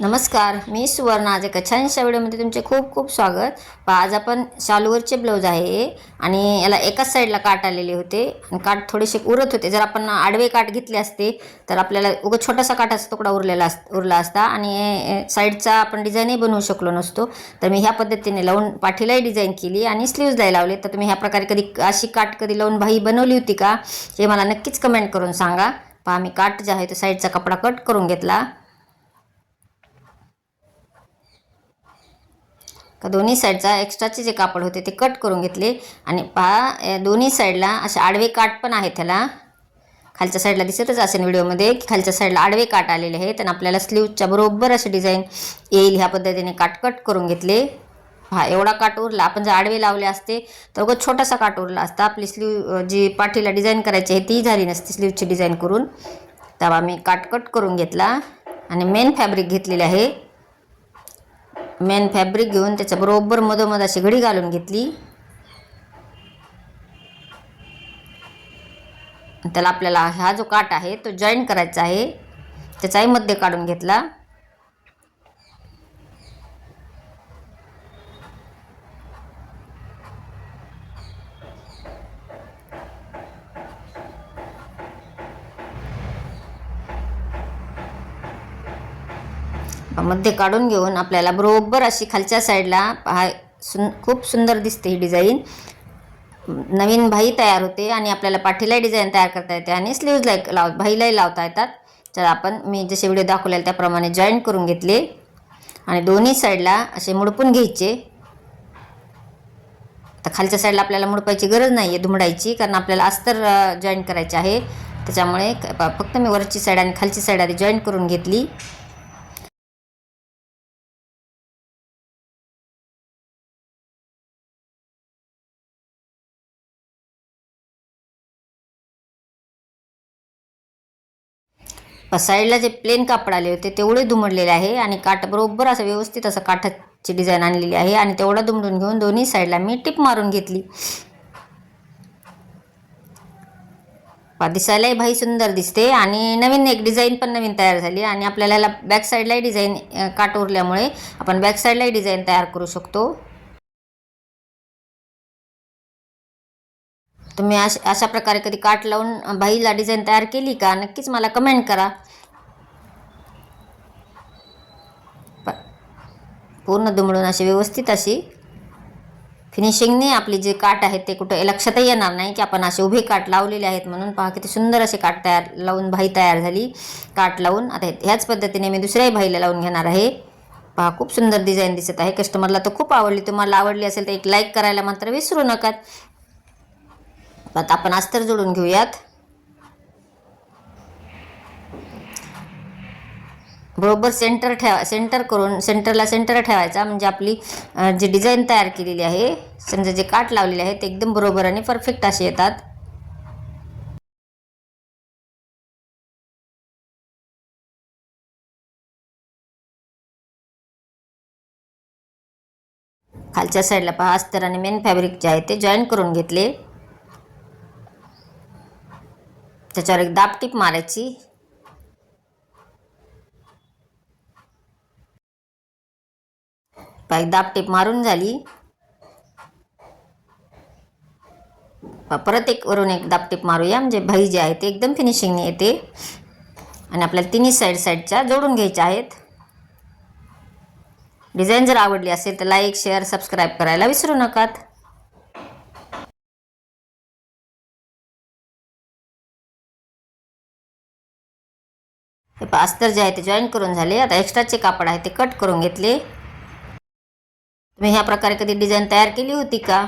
नमस्कार मी सुवर्ण. आज एका छानशा व्हिडिओमध्ये तुमचे खूप खूप स्वागत. पहा आज आपण शालूवरचे ब्लाऊज आहे आणि याला एकाच साईडला काट आलेले होते आणि काट थोडेसे उरत होते. जर आपण आडवे काट घेतले असते तर आपल्याला उगा छोटासा काठाचा तुकडा उरलेला अस उरला असता आणि साईडचा आपण डिझाईनही बनवू शकलो नसतो. तर मी ह्या पद्धतीने लावून पाठीलाही डिझाईन केली आणि स्लीव्जलाही लावले. तर तुम्ही ह्या प्रकारे कधी अशी काट कधी लावून भाई बनवली होती का हे मला नक्कीच कमेंट करून सांगा. पहा मी काट जे आहे तो साईडचा कपडा कट करून घेतला. का दोन्ही साईडचा एक्स्ट्राचे जे कापड होते ते कट करून घेतले. आणि पहा या दोन्ही साईडला असे आडवे काट पण आहेत त्याला. खालच्या साईडला दिसतच असेल व्हिडिओमध्ये की खालच्या साईडला आडवे काट आलेले आहेत आणि आपल्याला स्लीवच्या बरोबर असे डिझाईन येईल ह्या पद्धतीने काट कट करून घेतले. हा एवढा काट उरला. आपण जर आडवे लावले असते तर उगाच छोटासा काट उरला असता. आपली स्लीव जी पाठीला डिझाईन करायची आहे ती झाली नसती स्लीवची डिझाईन करून. तेव्हा मी काट कट करून घेतला. आणि मेन फॅब्रिक घेतलेले आहे. मेन फॅब्रिक घेऊन त्याच्या बरोबर मधोमध अशी घडी घालून घेतली. त्याला आपल्याला हा जो काट आहे तो जॉईन करायचा आहे. त्याचाही मध्य काढून घेतला. मध्ये काढून घेऊन आपल्याला बरोबर अशी खालच्या साईडला हा सुन खूप सुंदर दिसते ही डिझाईन नवीन भाई तयार होते आणि आपल्याला पाठीलाही डिझाईन तयार करता येते आणि स्लीव्जला लाव भाईलाही लावता येतात. तर आपण मी जसे व्हिडिओ दाखवलेला त्याप्रमाणे जॉईन करून घेतले. आणि दोन्ही साईडला असे मुडपून घ्यायचे. तर खालच्या साईडला आपल्याला मुडपायची गरज नाही आहे धुमडायची कारण आपल्याला अस्तर जॉईन करायचे आहे. त्याच्यामुळे फक्त मी वरची साईड आणि खालची साईड आधी जॉईन करून घेतली. साईडला जे प्लेन कापड आले होते तेवढे दुमडलेले आहे आणि काठ बरोबर असं व्यवस्थित असं काठाची डिझाईन आणलेली आहे आणि तेवढा दुमडून घेऊन दोन्ही साईडला मी टिप मारून घेतली. दिसायलाही भाई सुंदर दिसते आणि नवीन एक डिझाईन पण नवीन तयार झाली आणि आपल्याला बॅक साईडलाही डिझाईन काट उरल्यामुळे आपण बॅक साईडलाही डिझाईन तयार करू शकतो. तुम्ही अश अशा प्रकारे कधी काट लावून बाईला डिझाईन तयार केली का? नक्कीच मला कमेंट करा. पूर्ण दुमडून अशी व्यवस्थित अशी फिनिशिंगने आपली जे काट आहेत ते कुठं लक्षातही येणार नाही की आपण असे उभे काट लावलेले आहेत म्हणून. पहा किती सुंदर असे काट तयार लावून भाई तयार झाली. काट लावून आता ह्याच पद्धतीने मी दुसऱ्याही भाईला लावून घेणार आहे. पहा खूप सुंदर डिझाईन दिसत आहे. कस्टमरला तर खूप आवडली. तुम्हाला आवडली असेल तर एक लाईक करायला मात्र विसरू नका. आता आपण अस्तर जोडून घेऊयात. बरोबर सेंटर ठेवा सेंटर करून सेंटरला सेंटर ठेवायचा. म्हणजे आपली जी डिझाईन तयार केलेली आहे समजा जे काट लावलेले आहे ते एकदम बरोबर आणि परफेक्ट असे येतात. खालच्या साईडला पहा अस्तर आणि मेन फॅब्रिक जे आहे ते जॉईन करून घेतले. त्याच्यावर एक दाब टीप मारायची. एक दाब टीप मारून झाली. परत एक वरून एक दाब टीप मारूया. म्हणजे भाई जे आहे ते एकदम फिनिशिंगने येते. आणि आपल्याला तिन्ही साईड साईडच्या जोडून घ्यायच्या आहेत. डिझाईन जर आवडली असेल तर लाईक शेअर सबस्क्राईब करायला विसरू नकात. हे अस्तर जे आहे ते जॉईन करून झाले. आता एक्स्ट्राचे कापड आहे ते कट करून घेतले. तुम्ही ह्या प्रकारे कधी डिझाईन तयार केली होती का?